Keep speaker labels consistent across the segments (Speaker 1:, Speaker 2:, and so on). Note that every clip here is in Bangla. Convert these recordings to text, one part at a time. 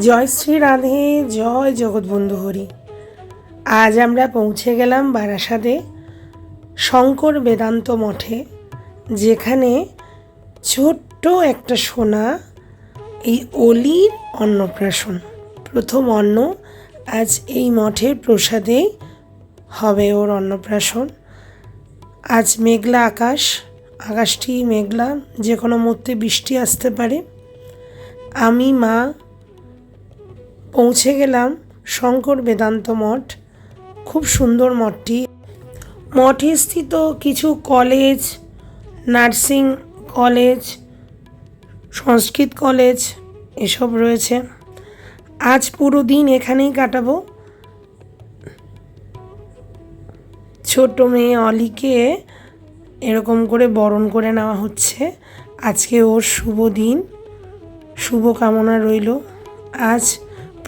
Speaker 1: জয় শ্রী রাধে, জয় জগৎবন্ধু হরি। আজ আমরা পৌঁছে গেলাম বারাসাতে শঙ্কর বেদান্ত মঠে, যেখানে ছোট্ট একটা সোনা, এই অলির অন্নপ্রাশন। প্রথম অন্ন আজ এই মঠের প্রসাদে হবে ওর অন্নপ্রাশন। আজ মেঘলা আকাশ, আকাশটি মেঘলা যে কোনো মুহূর্তে বৃষ্টি আসতে পারে। আমি, মা পৌঁছে গেলাম শঙ্কর বেদান্ত মঠ। খুব সুন্দর মঠটি। মঠে স্থিত কিছু college, nursing college, Sanskrit college এসব রয়েছে। আজ পুরো দিন এখানেই কাটাবো। ছোট মেয়ে অলিকে এরকম করে বরণ করে নেওয়া হচ্ছে। আজকে ওর শুভ দিন। শুভ কামনা রইল। আজ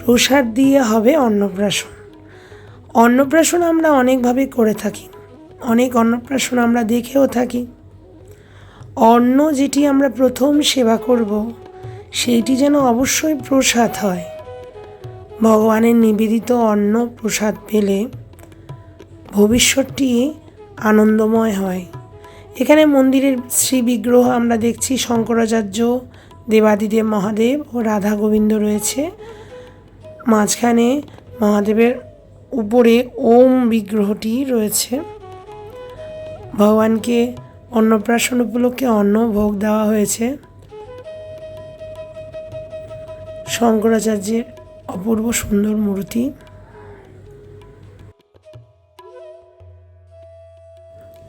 Speaker 1: প্রসাদ দিয়ে হবে অন্নপ্রাশন। অন্নপ্রাশন আমরা অনেকভাবে করে থাকি। অনেক অন্নপ্রাশন আমরা দেখেও থাকি। অন্ন যেটি আমরা প্রথম সেবা করব, সেইটি যেন অবশ্যই প্রসাদ হয়। ভগবানের নিবেদিত অন্ন প্রসাদ পেলে ভবিষ্যৎটি আনন্দময় হয়। এখানে মন্দিরের শ্রী বিগ্রহ আমরা দেখছি, শঙ্করাচার্য, দেবাদিদেব মহাদেব ও রাধা গোবিন্দ রয়েছে। মাঝখানে মহাদেবের উপরে ওম বিগ্রহটি রয়েছে। ভগবানকে অন্নপ্রাশন উপলক্ষে অন্ন ভোগ দেওয়া হয়েছে। শঙ্করাচার্যের অপূর্ব সুন্দর মূর্তি।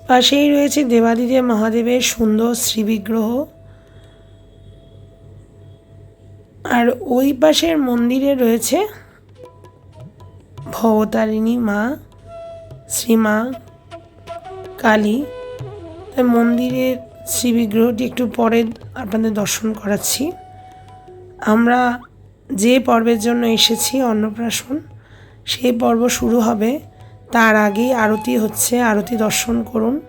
Speaker 1: পাশেই রয়েছে দেবাদিদেব মহাদেবের সুন্দর শ্রীবিগ্রহ। আর ওই পাশের মন্দিরে রয়েছে ভবতারিণী মা শ্রীমা কালী। তাই মন্দিরের শ্রী বিগ্রহটি একটু পরে আপনাদের দর্শন করাচ্ছি। আমরা যে পর্বের জন্য এসেছি অন্নপ্রাশন, সেই পর্ব শুরু হবে। তার আগেই আরতি হচ্ছে। আরতি দর্শন করুন।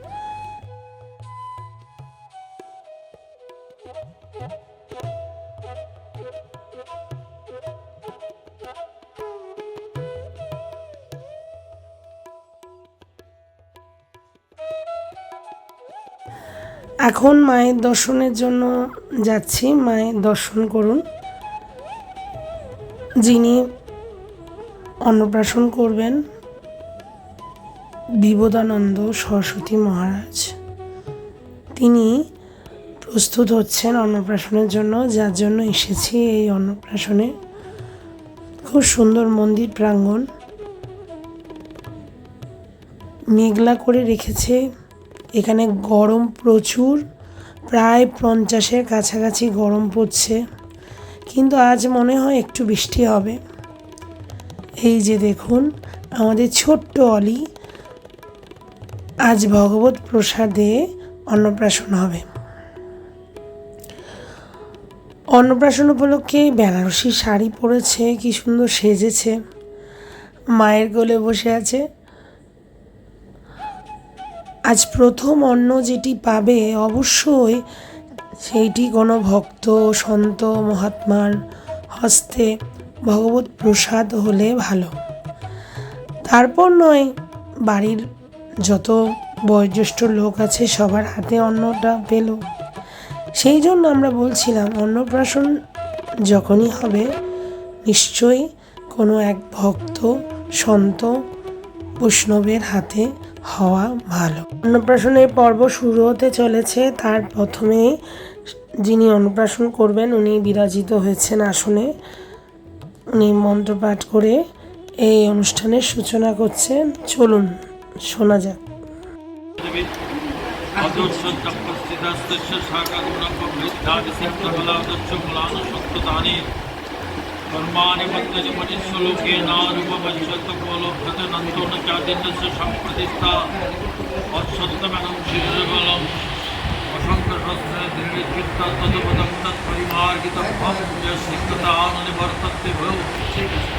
Speaker 1: এখন মায়ের দর্শনের জন্য যাচ্ছি, মায়ের দর্শন করুন। যিনি অন্নপ্রাশন করবেন বিবোধানন্দ সরস্বতী মহারাজ। তিনি প্রস্তুত হচ্ছেন অন্নপ্রাশনের জন্য, যার জন্য এসেছি এই অন্নপ্রাশনে। খুব সুন্দর মন্দির প্রাঙ্গণ। মেঘলা করে রেখেছে এখানে গরম প্রচুর, প্রায় পঞ্চাশের কাছাকাছি গরম পড়ছে। কিন্তু আজ মনে হয় একটু বৃষ্টি হবে। এই যে দেখুন, আমাদের ছোট্ট অলি আজ ভগবত প্রসাদে অন্নপ্রাশন হবে। অন্নপ্রাশন উপলক্ষে বেনারসি শাড়ি পরেছে, কি সুন্দর সেজেছে। মায়ের কোলে বসে আছে। আজ প্রথম অন্ন যেটি পাবে অবশ্যই সেইটি কোনো ভক্ত, সন্ত, মহাত্মার হস্তে ভগবত প্রসাদ হলে ভালো। তারপর নয়, বাড়ির যত বয়োজ্যেষ্ঠ লোক আছে সবার হাতে অন্নটা পেল। সেই জন্য আমরা বলছিলাম, অন্নপ্রাশন যখনই হবে, নিশ্চয়ই কোনো এক ভক্ত, সন্ত বৈষ্ণবের হাতে হওয়া ভালো। অন্নপ্রাশনের পর্ব শুরু হতে চলেছে। তার প্রথমে যিনি অন্নপ্রাশন করবেন, উনি বিরাজিত হয়েছেন আসনে। উনি মন্ত্রপাঠ করে এই অনুষ্ঠানের সূচনা করছেন। চলুন, শোনা যাক।
Speaker 2: শাখা कर्माणि मद्गजमनिश्वलोके नारूपमश्वत्तकोलोभ्यतनन्तो न चादिन्यस्य सम्प्रतिष्ठा वत्सत्तमनं शिरबलम् असङ्कर्षस्य दृढचित्ता तदपदं तत्परिमार्गितं यस्निग्धतानुनिवर्तन्ते भो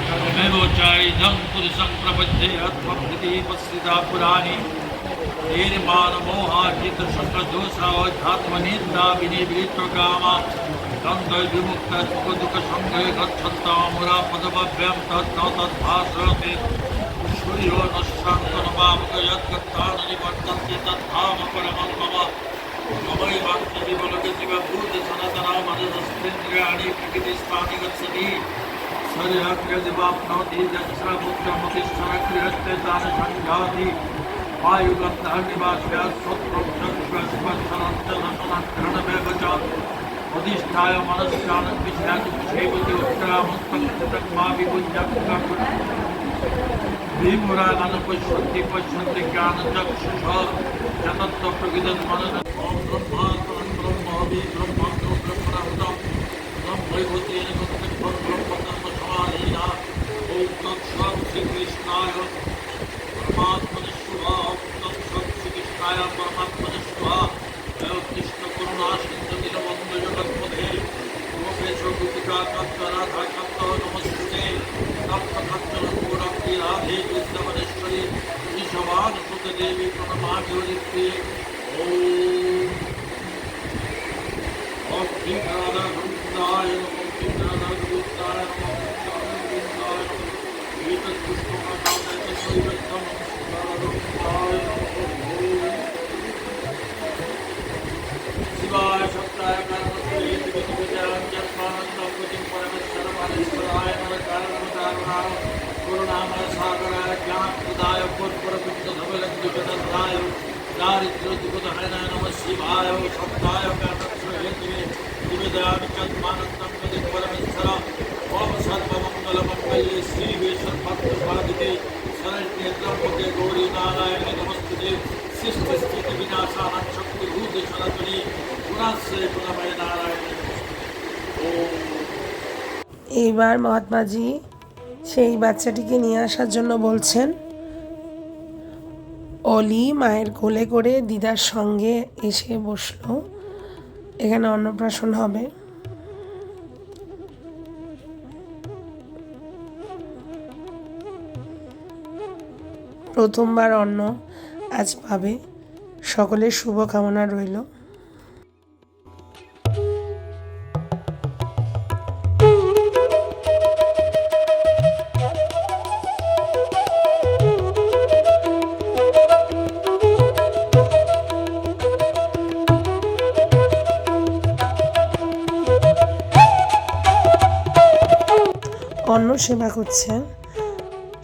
Speaker 2: तमेव चायिदं पुरुषं प्रपद्ये अत्मभृतिपस्थिता पुराणि निर्माणमोहार्जितशङ्कदोषावध्यात्मनिन्दा विनिवृत्तकामा দ্বন্দ্বৈ বিমুক্তা সুখ দুঃখ সঙ্গে গচ্ছন্ত আমরা পদবাভ্যাম তত্ত তদ্ভাসরতে সূর্য নশ্রান্ত নবামক যৎকত্তানি নিবর্তন্তি তদ্ধাম পরমং মম মমৈ বাক্য বিবলকে জীবভূত সনাতনা মনসস্ত্রেন্দ্রিয়াণি প্রকৃতিস্থানি গচ্ছতি सर्याग्रदिवाप्नोति यस्रमुद्रमतिश्चरगृहस्ते तानि सञ्जाति वायुगन्धर्निवास्य स्वप्रोक्षणमेव च প্রতিষ্ঠায় মনস্থান বিধাতি সেবতি উত্তরামস্তমাবিবুজাক্ষা ভীমরাগান পশ্যন্তি পশ্যন্তি জ্ঞানচক্ষুষ যতত্ব প্রকৃতন মনন ব্রহ্মা ব্রহ্ম ব্রহ্ম ব্রহ্মরাহুতম ব্রহ্মৈভূতেন কর্তৃত্বম ব্রহ্মকর্ম সমাধীনা। ওম তৎসব শ্রীকৃষ্ণায়। পরমাত্মনে শুভ ওম তৎসব শ্রীকৃষ্ণায়। পরমাত্মনে कृतिका कत्वराधाकत्व नमस्ते तप्तकत्वरत्पुरप्ति राधे कृष्णवरेश्वरी ईशवान सुतदेवी प्रणमाभिवृत्ति ओम भीमराधाय भीमराधाय शिवाय सप्ताह परमेश्वराय नमस्कार पूर्णामय सागराय शिवाय शब्दाय व्यापक्षेत्वे द्विविदयाविचत्मानन्दं प्रतिपरमेश्वर ओम सर्वमङ्गलमङ्गल्ये नमस्ते। शिष्टस्थिति विनाशानं शक्तिभूतशरतुनि पुनः श्री पुनमय नारायणे ओम
Speaker 1: এইবার মহাত্মাজি সেই বাচ্চাটিকে নিয়ে আসার জন্য বলছেন, অলি মায়ের কোলে করে দিদার সঙ্গে এসে বসল। এখানে অন্নপ্রাশন হবে। প্রথমবার অন্ন আজ পাবে। সকলের শুভকামনা রইল। অন্ন সেবা করছেন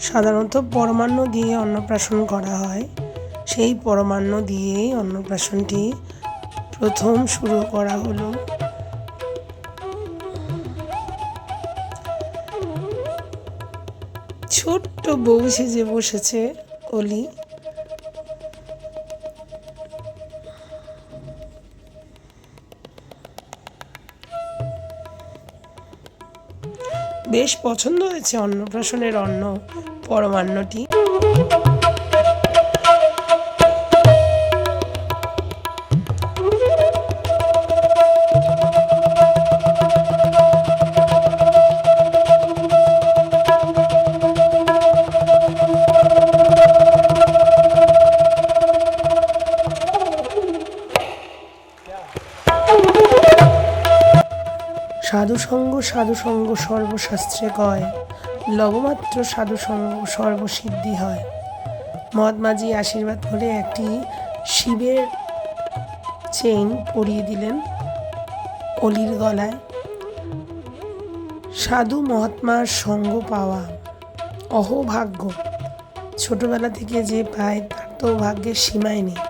Speaker 1: সাধারণত পরমান্ন দিয়ে অন্নপ্রাশন করা হয়। সেই পরমান্ন দিয়েই অন্নপ্রাশনটি প্রথম শুরু করা হলো। ছোট্ট বউ সেজে বসেছে অলি। বেশ পছন্দ হয়েছে অন্নপ্রাশনের অন্ন পরমান্নটি। সাধুসঙ্গ সাধুসঙ্গ সর্বশাস্ত্রে কয়। লবমাত্র সাধুসঙ্গ সর্বসিদ্ধি হয়। মহাত্মাজি আশীর্বাদ করে একটি শিবের চেইন পরিয়ে দিলেন অলির গলায়। সাধু মহাত্মার সঙ্গ পাওয়া অহোভাগ্য। ছোটবেলা থেকে যে পায় তার তো ভাগ্যের সীমায় নেই।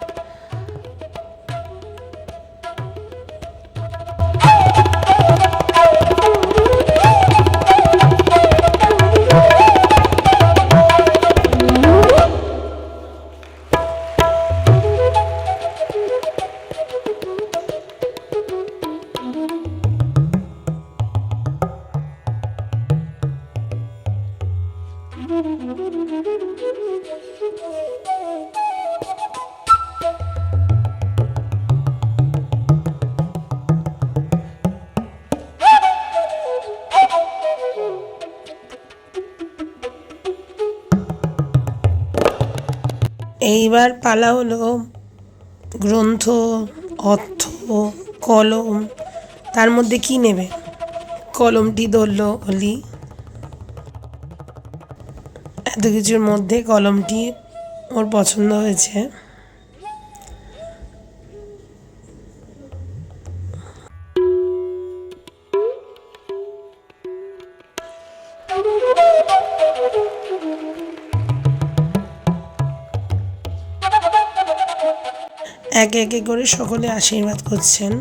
Speaker 1: এইবার পালা হলো গ্রন্থ, অর্থ, কলম। তার মধ্যে কি নেবে? কলমটি ধরলো অলি। এত কিছুর মধ্যে কলমটি ওর পছন্দ হয়েছে। একে একে করে সকলে আশীর্বাদ করছেন।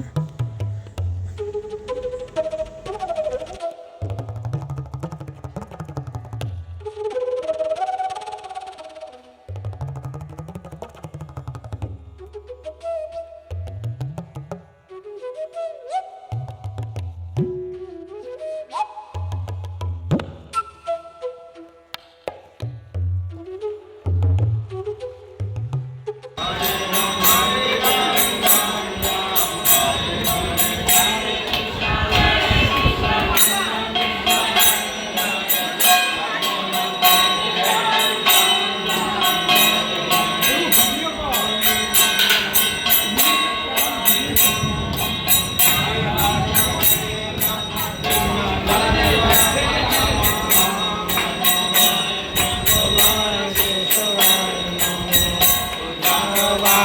Speaker 3: Baba.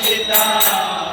Speaker 1: তাদের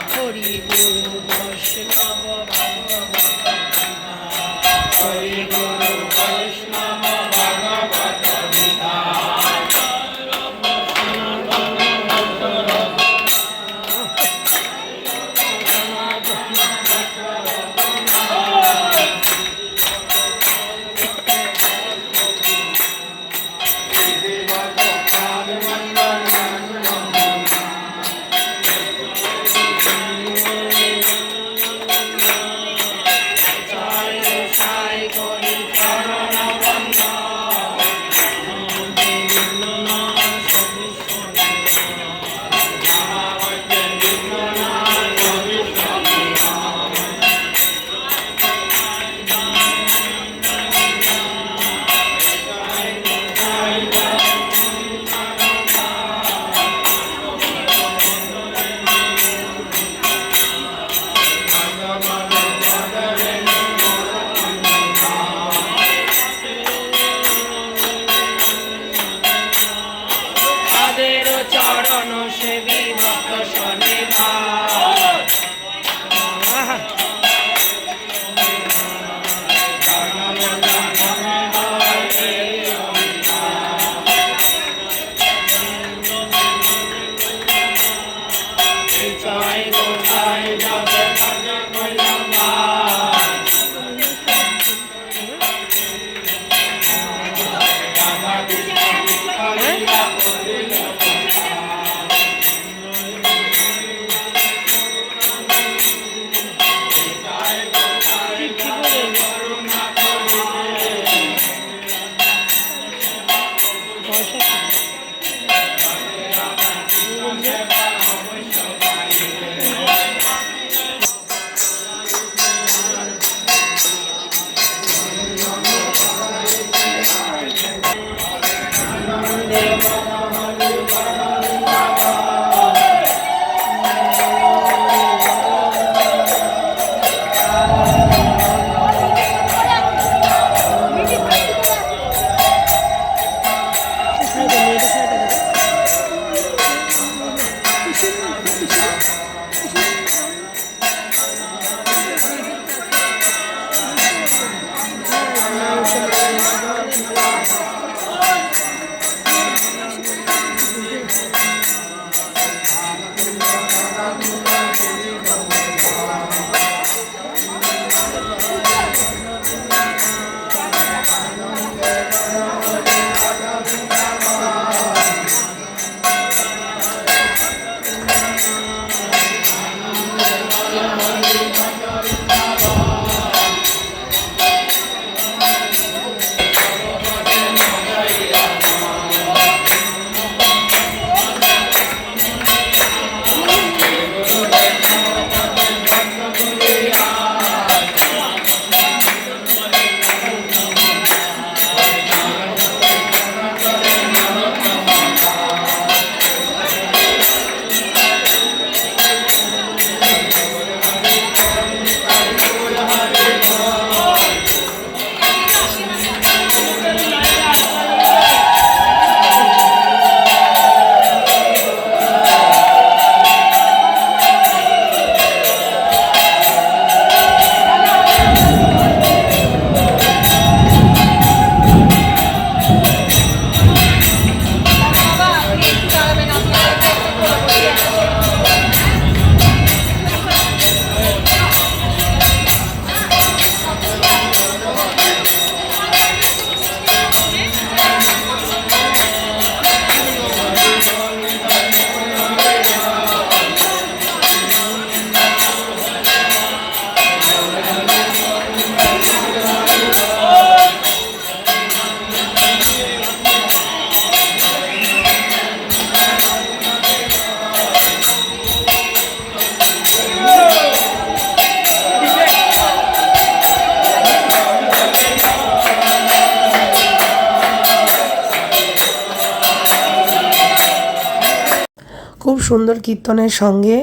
Speaker 1: সুন্দর কীর্তনের সঙ্গে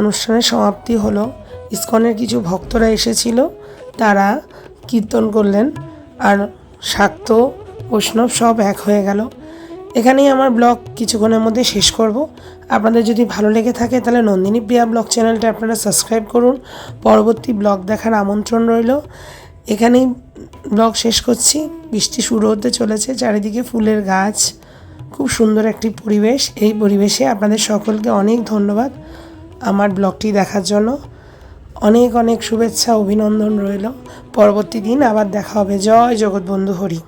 Speaker 1: অনুষ্ঠানের সমাপ্তি হলো। ইস্কনের কিছু ভক্তরা এসেছিল, তারা কীর্তন করলেন আর শাক্ত, বৈষ্ণব সব এক হয়ে গেল। এখানেই আমার ব্লগ কিছুক্ষণের মধ্যে শেষ করব। আপনাদের যদি ভালো লেগে থাকে তাহলে নন্দিনী প্রিয়া ব্লগ চ্যানেলটা আপনারা সাবস্ক্রাইব করুন। পরবর্তী ব্লগ দেখার আমন্ত্রণ রইল। এখানেই ব্লগ শেষ করছি। বৃষ্টি শুরু হতে চলেছে, চারিদিকে ফুলের গাছ। খুব সুন্দর একটি পরিবেশ। এই পরিবেশে আপনাদের সকলকে অনেক ধন্যবাদ আমার ব্লগটি দেখার জন্য। অনেক অনেক শুভেচ্ছা, অভিনন্দন রইল। পরবর্তী দিন আবার দেখা হবে। জয় জগৎবন্ধু হরি।